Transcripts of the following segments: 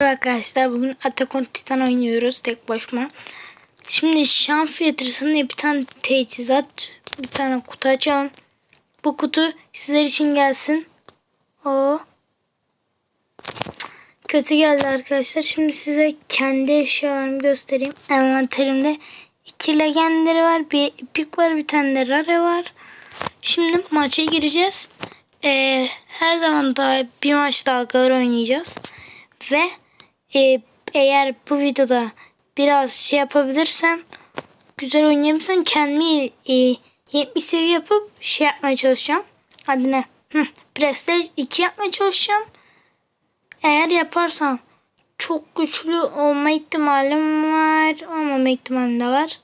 Merhaba Arkadaşlar bugün Attack on Titan oynuyoruz tek başıma. Şimdi şans getirsin bir tane teçhizat, bir tane kutu açalım. Bu kutu sizler için gelsin. O kötü geldi arkadaşlar. Şimdi size kendi eşyalarımı göstereyim. Envanterimde iki legendary var, bir epic var, bir tane de rare var. Şimdi maça gireceğiz. Ee, her zaman daha bir maç dalgalar oynayacağız. Ve e, eğer bu videoda biraz şey yapabilirsem güzel oynayabilirsem kendimi e, 70 seviye yapıp şey yapmaya çalışacağım. Hadi ne? Hı, Prestige 2 yapmaya çalışacağım. Eğer yaparsam çok güçlü olma ihtimalim var. Olmama ihtimalim de var.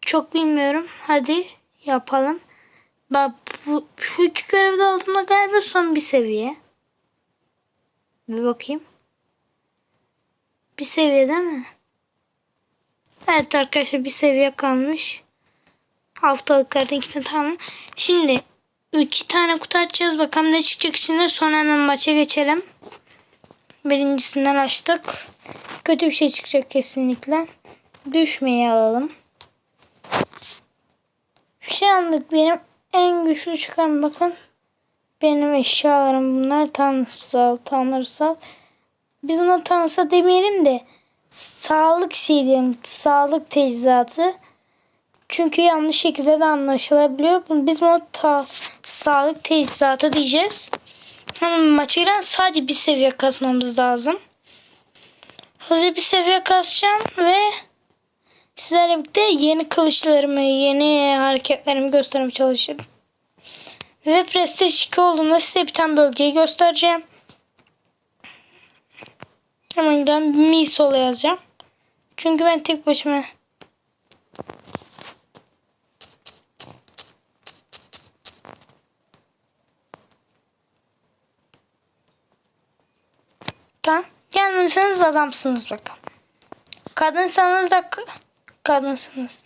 Çok bilmiyorum. Hadi yapalım. Bak bu, şu iki görevde aldığımda galiba son bir seviye. Bir bakayım. Bir seviye değil mi? Evet arkadaşlar bir seviye kalmış. Haftalıklardan iki tane tamam. Şimdi iki tane kutu açacağız. Bakalım ne çıkacak şimdi. Sonra hemen maça geçelim. Birincisinden açtık. Kötü bir şey çıkacak kesinlikle. Düşmeyi alalım. Şu anlık benim en güçlü çıkan bakın. Benim eşyalarım bunlar. Tanrısal, tanrısal. Biz ona tanrısal demeyelim de sağlık şey diyelim. Sağlık teçhizatı. Çünkü yanlış şekilde de anlaşılabiliyor. Biz ona ta, sağlık teçhizatı diyeceğiz. Hemen maça giren sadece bir seviye kasmamız lazım. Hızlı bir seviye kasacağım ve sizlerle birlikte yeni kılıçlarımı, yeni hareketlerimi göstermeye çalışacağım. Ve Prestige 2 olduğunda size bir tane bölgeyi göstereceğim. Hemen gidelim Mi sola yazacağım. Çünkü ben tek başıma Tamam. Gelmişsiniz adamsınız bakın. Kadınsanız da kadınsınız.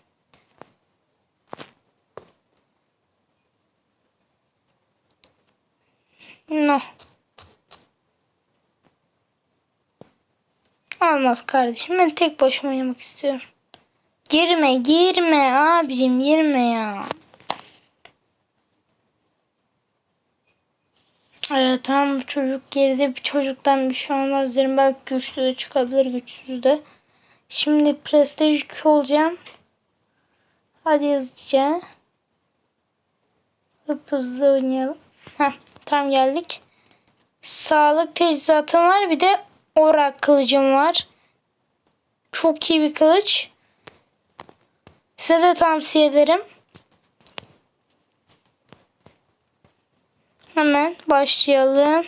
Olmaz kardeşim. Ben tek başıma oynamak istiyorum. Girme girme abicim girme ya. Evet tamam bu çocuk geride bir çocuktan bir şey olmaz derim. Belki güçlü de çıkabilir güçsüz de. Şimdi Prestige 2 olacağım. Hadi hızlıca. Hıp hızlı oynayalım. Heh, tam geldik. Sağlık teçhizatım var. Bir de orak kılıcım var. Çok iyi bir kılıç. Size de tavsiye ederim. Hemen başlayalım.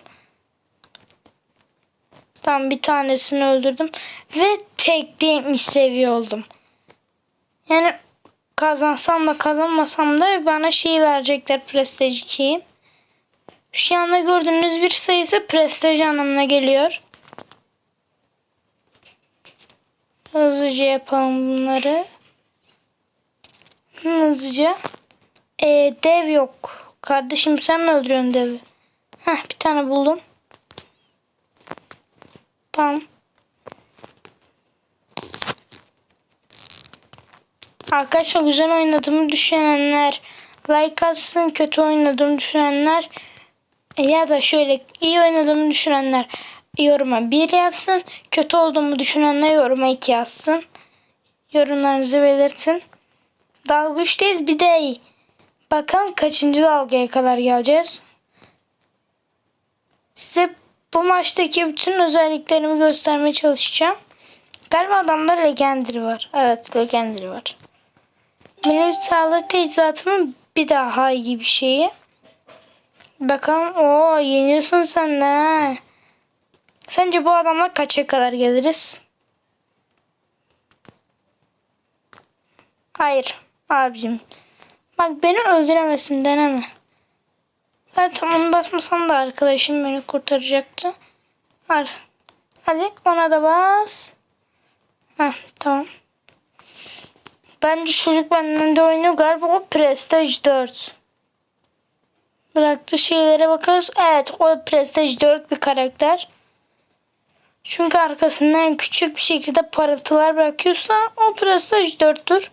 Tam bir tanesini öldürdüm. Ve tek 70 seviye oldum. Yani kazansam da kazanmasam da bana şey verecekler Prestige 2'yi. Şu anda gördüğünüz bir sayısı Prestige anlamına geliyor. Hızlıca yapalım bunları. Hızlıca. Ee, dev yok. Kardeşim sen mi öldürüyorsun devi? Heh bir tane buldum. Tamam. Arkadaşlar güzel oynadığımı düşünenler like atsın. Kötü oynadığımı düşünenler e, ya da şöyle iyi oynadığımı düşünenler yoruma 1 yazsın. Kötü olduğumu düşünenler yoruma 2 yazsın. Yorumlarınızı belirtin. Dalga üçteyiz bir de bakalım kaçıncı dalgaya kadar geleceğiz. Size bu maçtaki bütün özelliklerimi göstermeye çalışacağım. Galiba adamda legendary var. Evet legendary var. Benim sağlık teçhizatımın bir daha iyi bir şeyi. Bakalım. o yeniyorsun sen de. Sence bu adamla kaça kadar geliriz? Hayır. Abicim. Bak beni öldüremesin deneme. Zaten onu basmasam da arkadaşım beni kurtaracaktı. Hadi. Hadi ona da bas. Heh, tamam. Bence çocuk benden de oynuyor. Galiba o Prestige 4. Bıraktığı şeylere bakarız. Evet o Prestige 4 bir karakter. Çünkü arkasından küçük bir şekilde parıltılar bırakıyorsa o prestaj 4'tür.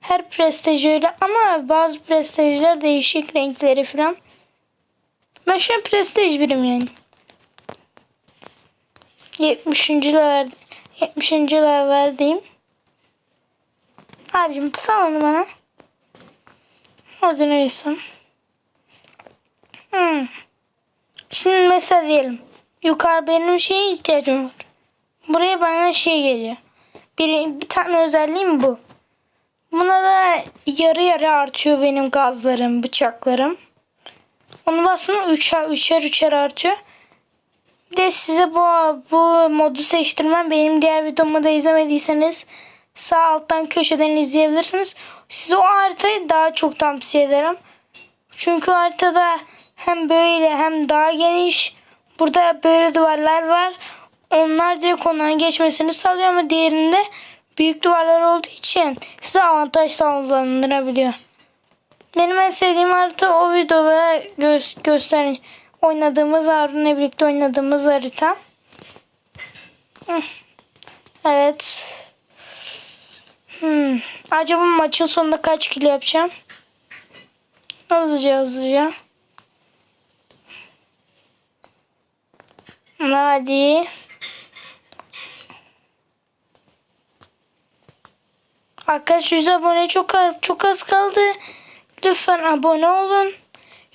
Her prestaj öyle ama bazı prestajlar değişik renkleri falan. Ben şu an prestaj birim yani. 70. level 70. leveldeyim. Abicim sal onu bana. Hadi neyse. Hmm. Şimdi mesela diyelim. Yukarı benim şeye ihtiyacım var. Buraya bana şey geliyor. Bir, bir tane özelliğim bu. Buna da yarı yarı artıyor benim gazlarım, bıçaklarım. Onu basın üçer üçer üçer artıyor. Bir de size bu, bu modu seçtirmem. Benim diğer videomu da izlemediyseniz sağ alttan köşeden izleyebilirsiniz. Size o haritayı daha çok tavsiye ederim. Çünkü haritada hem böyle hem daha geniş. Burada böyle duvarlar var. Onlar direkt onların geçmesini sağlıyor ama diğerinde büyük duvarlar olduğu için size avantaj sağlanabiliyor. Benim en sevdiğim harita o videoda gö- göster oynadığımız Harun'la birlikte oynadığımız harita. Evet. Hmm. Acaba maçın sonunda kaç kill yapacağım? Hızlıca hızlıca. Hadi. Arkadaş 100 abone çok az, çok az kaldı. Lütfen abone olun.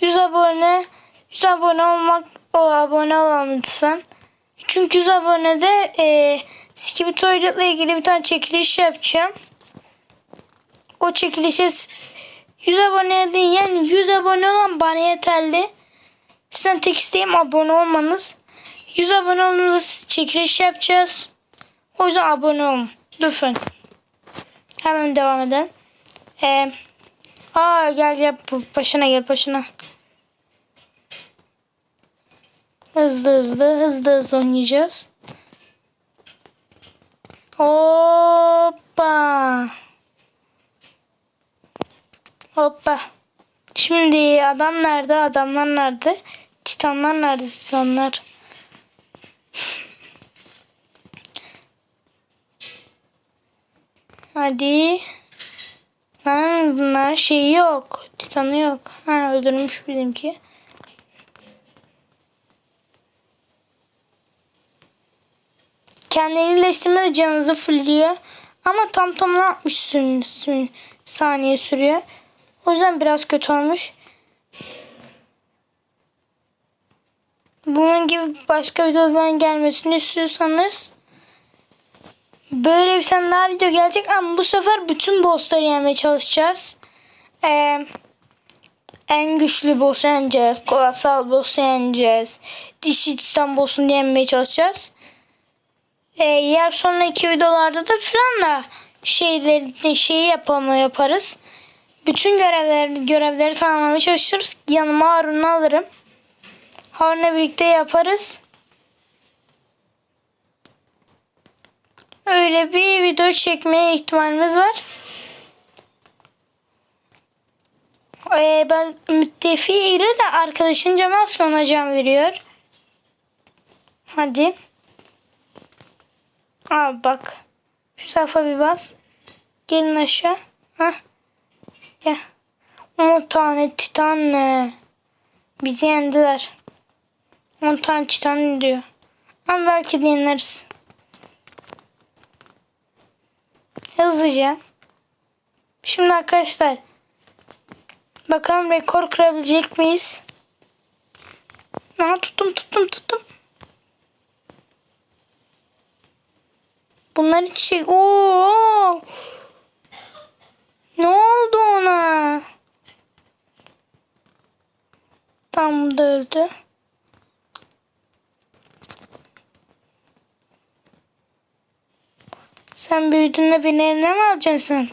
100 abone 100 abone olmak o abone olalım lütfen. Çünkü 100 abonede e, Skibidi Toilet ile ilgili bir tane çekiliş yapacağım. O çekilişe 100 abone değil yani 100 abone olan bana yeterli. Sizden tek isteğim abone olmanız. 100 abone olduğumuzda çekiliş yapacağız. O yüzden abone olun. Lütfen. Hemen devam edelim. Ee, aa gel gel başına gel başına. Hızlı hızlı hızlı hızlı oynayacağız. Hoppa. Hoppa. Şimdi adam nerede? Adamlar nerede? Titanlar nerede? Titanlar. Hadi. Lan bunlar şeyi yok. Titanı yok. Ha öldürmüş bizimki. Kendini iyileştirme de canınızı fullüyor. Ama tam tamına 60 sün, sün- saniye sürüyor. O yüzden biraz kötü olmuş. Bunun gibi başka videoların gelmesini istiyorsanız böyle bir tane daha video gelecek ama bu sefer bütün bossları yenmeye çalışacağız. Ee, en güçlü boss'u yeneceğiz. Kolasal boss'u yeneceğiz. Dişi titan boss'unu yenmeye çalışacağız. Ee, yer sonraki videolarda da falan da şeyleri şeyi yapalım yaparız. Bütün görevleri görevleri tamamlamaya çalışıyoruz. Yanıma Harun'u alırım. Harun'la birlikte yaparız. Öyle bir video çekmeye ihtimalimiz var. Ee, ben müttefi ile de arkadaşın canı ona veriyor. Hadi. Abi bak. Şu sayfa bir bas. Gelin aşağı. Hah. Gel. 10 tane titan ne? Bizi yendiler. 10 tane titan diyor. Ama belki de yeneriz. Hızlıca. Şimdi arkadaşlar. Bakalım rekor kırabilecek miyiz? Aa, tuttum tuttum tuttum. Bunlar hiç şey... Oo! Ne oldu ona? Tam da öldü. Sen büyüdüğünde beni eline mi alacaksın?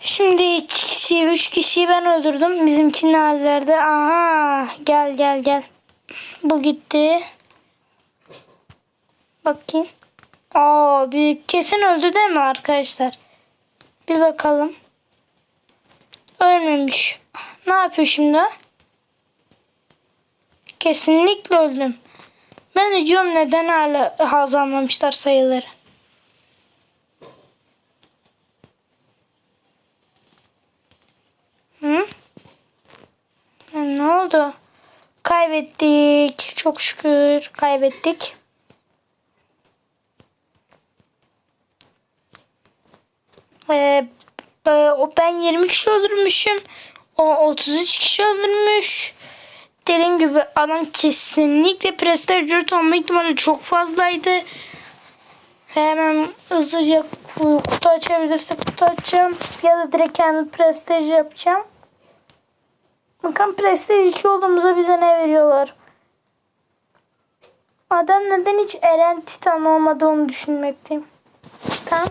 Şimdi iki kişi, üç kişiyi ben öldürdüm. Bizimkinin hallerde. Aha, gel gel gel. Bu gitti. Bakayım. Aa, bir kesin öldü değil mi arkadaşlar? Bir bakalım. Ölmemiş. Ne yapıyor şimdi? Kesinlikle öldüm. Ben diyorum neden hala haz almamışlar sayıları. Hı? Ya ne oldu? Kaybettik. Çok şükür kaybettik. Ee, e, ben 20 kişi öldürmüşüm. O 33 kişi öldürmüş. Dediğim gibi adam kesinlikle prestij olma ihtimali çok fazlaydı. Hemen hızlıca kutu açabilirsek kutu açacağım. Ya da direkt kendi prestij yapacağım. Bakın prestij 2 olduğumuzda bize ne veriyorlar? Adam neden hiç Eren Titan olmadı onu düşünmekteyim. Tamam.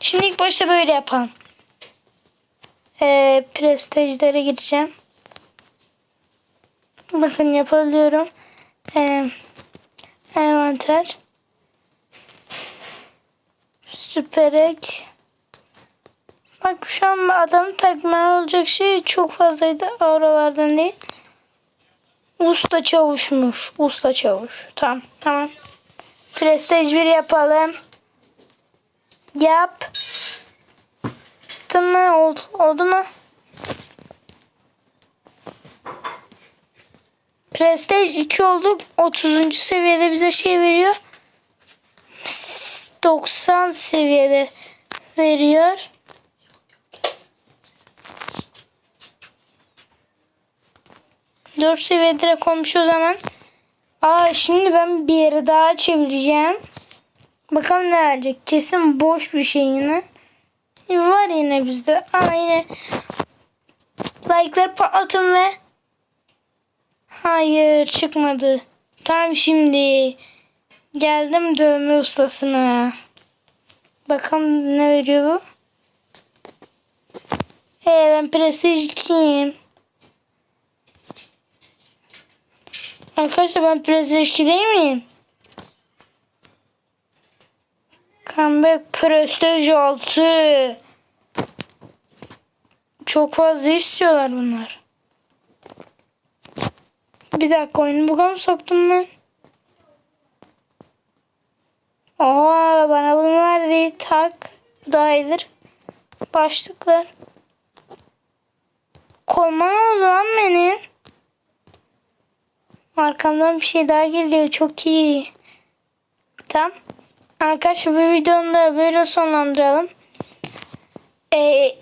Şimdi ilk başta böyle yapalım. Ee, prestijlere gireceğim. Bakın yapabiliyorum. Ee, envanter. Süper ek. Bak şu an adam takma olacak şey çok fazlaydı. Oralardan değil. Usta çavuşmuş. Usta çavuş. Tamam tamam. Prestij bir yapalım. Yap. Tamam oldu, oldu mu? Prestige 2 olduk. 30. seviyede bize şey veriyor. 90 seviyede veriyor. Dört seviye direkt olmuş o zaman. Aa şimdi ben bir yere daha açabileceğim. Bakalım ne verecek. Kesin boş bir şey yine. Var yine bizde. Ama yine like'ları patlatın ve Hayır çıkmadı. Tam şimdi geldim dövme ustasına. Bakalım ne veriyor bu? Hey ben prestijliyim. Arkadaşlar ben prestijli değil miyim? Comeback Prestige 6. Çok fazla istiyorlar bunlar. Bir dakika oyunu buga mı soktum ben? Oha bana bunu verdi. Tak. Bu daha iyidir. Başlıklar. Kolman oldu lan benim. Arkamdan bir şey daha geliyor. Çok iyi. Tamam. Arkadaşlar bu videonu da böyle sonlandıralım. Ee,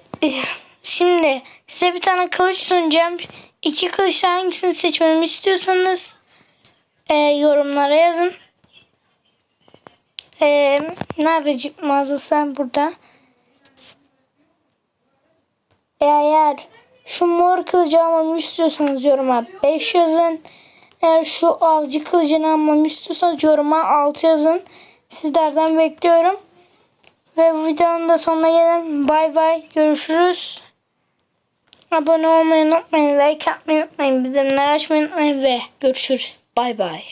şimdi size bir tane kılıç sunacağım. İki kılıç hangisini seçmemi istiyorsanız e, yorumlara yazın. E, nerede cip mağazası? Burada. Eğer şu mor kılıcı almamı istiyorsanız yoruma 5 yazın. Eğer şu avcı kılıcını almamı istiyorsanız yoruma 6 yazın. Sizlerden bekliyorum. Ve bu videonun da sonuna gelin. Bay bay. Görüşürüz. Abone olmayı unutmayın. Like atmayı unutmayın. Bildirimleri açmayı unutmayın. Ve görüşürüz. Bay bay.